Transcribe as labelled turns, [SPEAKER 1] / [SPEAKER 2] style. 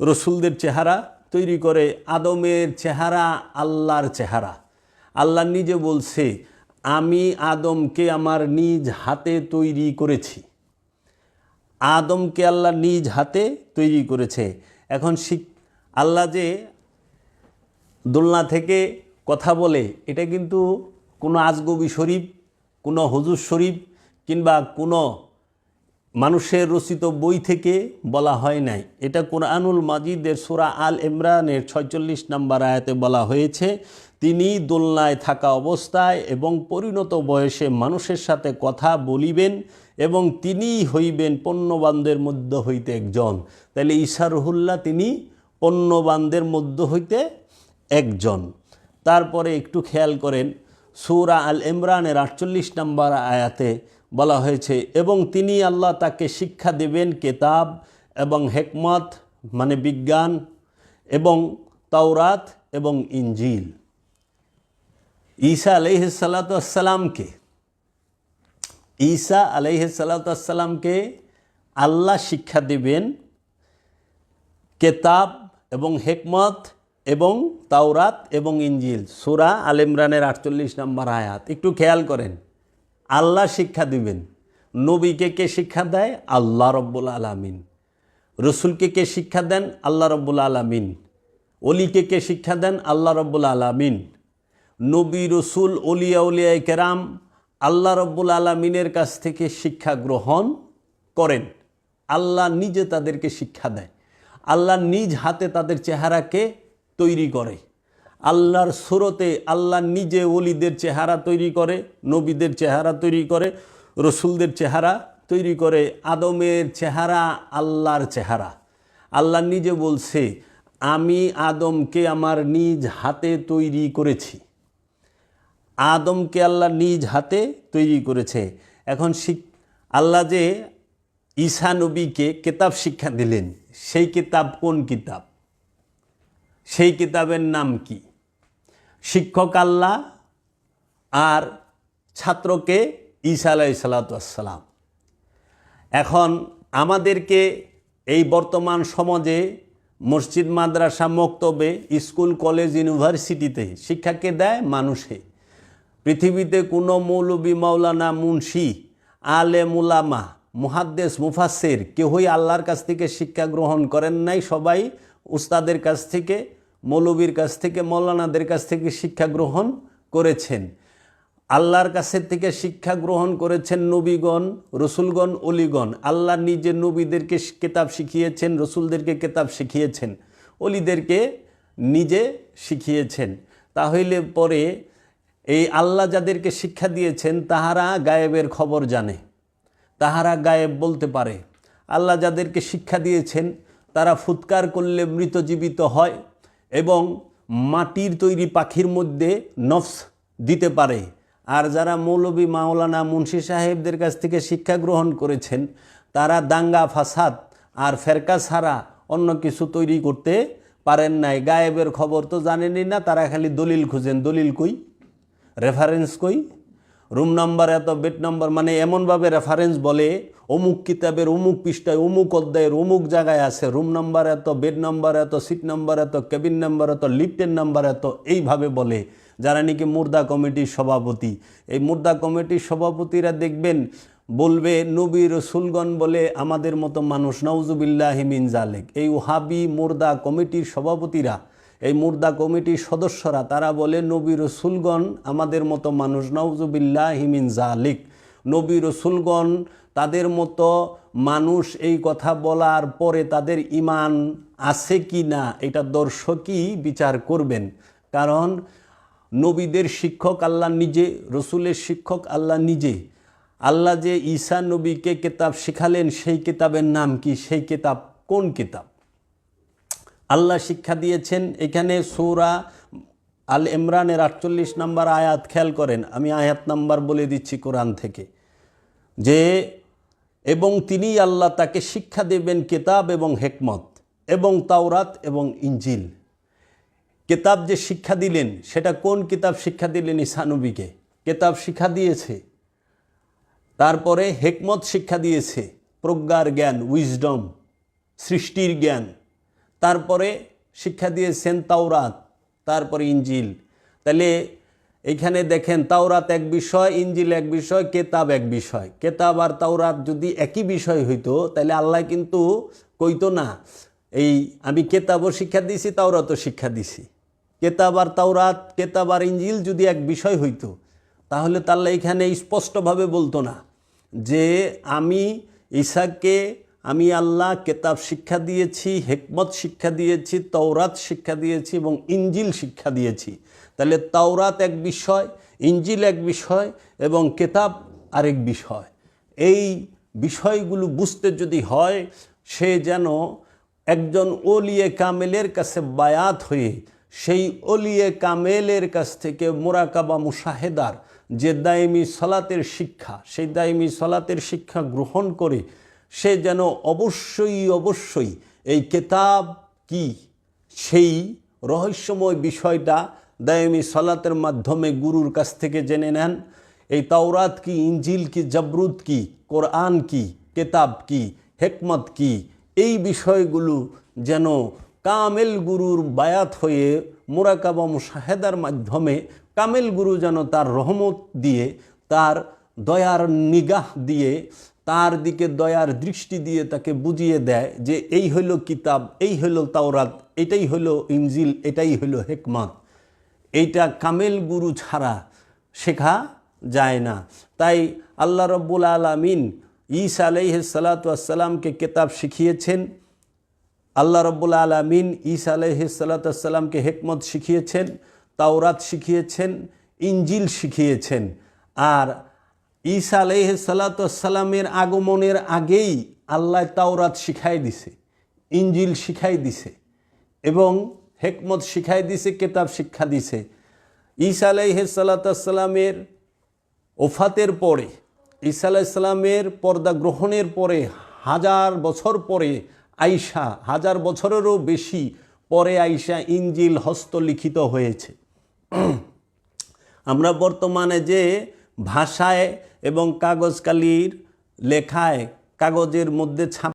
[SPEAKER 1] রসুলদের চেহারা তৈরি করে আদমের চেহারা, আল্লাহর চেহারা। আল্লাহ নিজে বলছে, আমি আদমকে আমার নিজ হাতে তৈরি করেছি। আদমকে আল্লাহ নিজ হাতে তৈরি করেছে। এখন শিখ, আল্লাহ যে দোলনা থেকে কথা বলে, এটা কিন্তু কোনো আজগবি শরীফ, কোনো হুজুর শরীফ কিংবা কোনো মানুষের রচিত বই থেকে বলা হয় নাই। এটা কোরআনুল মাজিদের সুরা আল ইমরানের ছয়চল্লিশ নম্বর আয়াতে বলা হয়েছে, তিনি দোলনায় থাকা অবস্থায় এবং পরিণত বয়সে মানুষের সাথে কথা বলিবেন এবং তিনিই হইবেন পণ্যবানদের মধ্য হইতে একজন। তাহলে ইসারহুল্লাহ তিনি পণ্যবানদের মধ্য হইতে একজন। তারপরে একটু খেয়াল করেন, সৌরা আল ইমরানের আটচল্লিশ নম্বর আয়াতে বলা হয়েছে, এবং তিনি আল্লাহ তাকে শিক্ষা দেবেন কেতাব এবং হেকমত মানে বিজ্ঞান এবং তাওরাত এবং ইঞ্জিল ঈসা আলহিসাল্লাতামকে ঈসা আলহিসাল্লাতামকে আল্লাহ শিক্ষা দেবেন কেতাব এবং হেকমত এবং তাওরাত এবং ইঞ্জিল সুরা আল ইমরানের আটচল্লিশ নম্বর আয়াত। একটু খেয়াল করেন। আল্লাহ শিক্ষা দিবেন। নবীকে কে শিক্ষা দেয়? আল্লাহ রব্বুল আলমিন। রসুলকে কে শিক্ষা দেন? আল্লাহ রব্বুল আলমিন। অলিকে কে শিক্ষা দেন? আল্লাহ রব্বুল আলমিন। নবী, রসুল অলিয়া উলিয়ায় কেরাম আল্লাহ রব্বুল আলমিনের কাছ থেকে শিক্ষা গ্রহণ করেন। আল্লাহ নিজে তাদেরকে শিক্ষা দেয়। আল্লাহ নিজ হাতে তাদের চেহারাকে তৈরি করে। আল্লাহর সুরতে আল্লাহ নিজে ওলিদের চেহারা তৈরি করে, নবীদের চেহারা তৈরি করে, রসুলদের চেহারা তৈরি করে, আদমের চেহারা আল্লাহর চেহারা। আল্লাহ নিজে বলছে, আমি আদমকে আমার নিজ হাতে তৈরি করেছি। আদমকে আল্লাহ নিজ হাতে তৈরি করেছে। এখন শিখ আল্লাহ যে ঈশা নবীকে কেতাব শিক্ষা দিলেন, সেই কিতাব কোন কিতাব? সেই কিতাবের নাম কি? শিক্ষক আল্লাহ আর ছাত্রকে ঈসা আলাই সালাতাম এখন আমাদেরকে এই বর্তমান সমাজে মসজিদ, মাদ্রাসা, মক্তবে, স্কুল, কলেজ, ইউনিভার্সিটিতে শিক্ষাকে দেয়? মানুষে। পৃথিবীতে কোনো মৌলবী মাওলানা মুন্সি, আলে মুলামা, মুহাদ্দেস মুফাসের কেউই আল্লাহর কাছ থেকে শিক্ষা গ্রহণ করেন নাই। সবাই উস্তাদের কাছ থেকে মৌলবীর কাছ থেকে, মৌলানাদের কাছ থেকে শিক্ষা গ্রহণ করেছেন। আল্লাহর কাছের থেকে শিক্ষা গ্রহণ করেছেন নবীগণ, রসুলগণ, অলিগণ। আল্লাহ নিজে নবীদেরকে কেতাব শিখিয়েছেন, রসুলদেরকে কেতাব শিখিয়েছেন, অলিদেরকে নিজে শিখিয়েছেন। তাহলে পরে এই আল্লাহ যাদেরকে শিক্ষা দিয়েছেন, তাহারা গায়েবের খবর জানে, তাহারা গায়েব বলতে পারে। আল্লাহ যাদেরকে শিক্ষা দিয়েছেন, তারা ফুৎকার করলে মৃত জীবিত হয়। এবং মাটির তৈরি পাখির মধ্যে নফস দিতে পারে। আর যারা মৌলবী মাওলানা মুন্সি সাহেবদের কাছ থেকে শিক্ষা গ্রহণ করেছেন, তারা দাঙ্গা, ফাসাদ আর ফেরকা ছাড়া অন্য কিছু তৈরি করতে পারেন নাই। গায়েবের খবর তো জানেনই না, তারা খালি দলিল খুঁজেন। দলিল কই? রেফারেন্স কই? রুম নাম্বার এত, বেড নাম্বার মানে এমনভাবে রেফারেন্স বলে অমুক কিতাবের, অমুক পৃষ্ঠায়, অমুক অধ্যায়ের, অমুক জায়গায় আছে, রুম নাম্বার এত, বেড নাম্বার এত, সিট নাম্বার এত, কেবিন নাম্বার এত, লিফটের নাম্বার এত, এইভাবে বলে, যারা নাকি মুর্দা কমিটির সভাপতি। এই মুর্দা কমিটির সভাপতিরা দেখবেন, বলবে, নবী রসুলগণ বলে, আমাদের মতো মানুষ নওজুবিল্লাহিমিন জালেক এই ওহাবি মুর্দা কমিটির সভাপতিরা, এই মুর্দা কমিটির সদস্যরা, তারা বলে, নবী রসুলগণ আমাদের মতো মানুষ নওজুবিল্লাহ হিমিন জালিক নবী রসুলগণ তাদের মতো মানুষ এই কথা বলার পরে তাদের ইমান আছে কি না, এটা দর্শকই বিচার করবেন। কারণ নবীদের শিক্ষক আল্লাহ নিজে, রসুলের শিক্ষক আল্লাহ নিজে। আল্লাহ যে ঈসা নবীকে কেতাব শিখালেন, সেই কেতাবের নাম কি? সেই কেতাব কোন কিতাব? আল্লাহ শিক্ষা দিয়েছেন এখানে সৌরা আল ইমরানের আটচল্লিশ নম্বর আয়াত, খেয়াল করেন, আমি আয়াত নাম্বার বলে দিচ্ছি কোরআন থেকে। যে এবং তিনি আল্লাহ তাকে শিক্ষা দেবেন কেতাব এবং হেকমত এবং তাওরাত এবং ইঞ্জিল কেতাব যে শিক্ষা দিলেন, সেটা কোন কিতাব শিক্ষা দিলেন ইসানবীকে কেতাব শিক্ষা দিয়েছে। তারপরে হেকমত শিক্ষা দিয়েছে, প্রজ্ঞার জ্ঞান উইজডম সৃষ্টির জ্ঞান। তারপরে শিক্ষা দিয়েছেন তাওরাত, তারপরে ইঞ্জিল তাহলে এখানে দেখেন তাওরাত এক বিষয় ইঞ্জিল এক বিষয়, কেতাব এক বিষয়। কেতাব আর তাওরাত যদি একই বিষয় হইতো, তাহলে আল্লাহ কিন্তু কইতো না, এই আমি কেতাবও শিক্ষা দিছি, তাওরাতও শিক্ষা দিছি। কেতাব আর তাওরাত, কেতাব আর ইঞ্জিল যদি এক বিষয় হইতো, তাহলে তাল্লা এখানে স্পষ্টভাবে বলতো না যে আমি ঈশাকে, আমি আল্লাহ কেতাব শিক্ষা দিয়েছি, হেকমত শিক্ষা দিয়েছি, তওরাত শিক্ষা দিয়েছি এবং ইঞ্জিল শিক্ষা দিয়েছি। তাহলে তাওরাত এক বিষয় ইঞ্জিল এক বিষয় এবং কেতাব আরেক বিষয়। এই বিষয়গুলো বুঝতে যদি হয়, সে যেন একজন ওলিয়ে কামেলের কাছে বায়াত হয়ে, সেই অলিয়ে কামেলের কাছ থেকে মোরাকাবা মুশাহেদার যে দায়মি সলাতের শিক্ষা, সেই দায়মি সলাতের শিক্ষা গ্রহণ করে, সে যেন অবশ্যই অবশ্যই এই কেতাব কি? সেই রহস্যময় বিষয়টা দায়মি সলাতের মাধ্যমে গুরুর কাছ থেকে জেনে নেন, এই তাওরাত কি ইঞ্জিল কি জবরুদ কি, কোরআন কি, কেতাব কি, হেকমত কি, এই বিষয়গুলো যেন কামেল গুরুর বায়াত হয়ে মোরাকাবা মুশাহেদার মাধ্যমে কামেল গুরু যেন তার রহমত দিয়ে, তার দয়ার নিগাহ দিয়ে, তার দিকে দয়ার দৃষ্টি দিয়ে তাকে বুঝিয়ে দেয় যে এই হইল কিতাব, এই হইল তাওরাত, এটাই হইল ইঞ্জিল এটাই হইল হেকমত। এইটা কামেল গুরু ছাড়া শেখা যায় না। তাই আল্লাহ রব্বুল আলমিন ঈসা আলাইসালাতামকে কেতাব শিখিয়েছেন। আল্লাহ রব্বুল আলমিন ঈসা আলাইসালাতামকে হেকমত শিখিয়েছেন, তাওরাত শিখিয়েছেন ইঞ্জিল শিখিয়েছেন। আর ঈসা আলাইসালাতামের আগমনের আগেই আল্লাহ তাওরাত শিখাই দিছে ইঞ্জিল শিখাই দিছে এবং হেকমত শিখাই দিছে, কেতাব শিক্ষা দিছে। ঈসা আলাইসালাতামের ওফাতের পরে, ঈসা আলাইসালামের পর্দা গ্রহণের পরে, হাজার বছর পরে আইসা হাজার বছরেরও বেশি পরে আইসা ইঞ্জিল হস্তলিখিত হয়েছে। আমরা বর্তমানে যে ভাষায় এবং কাগজ কালির লেখায় কাগজের মধ্যে ছাপ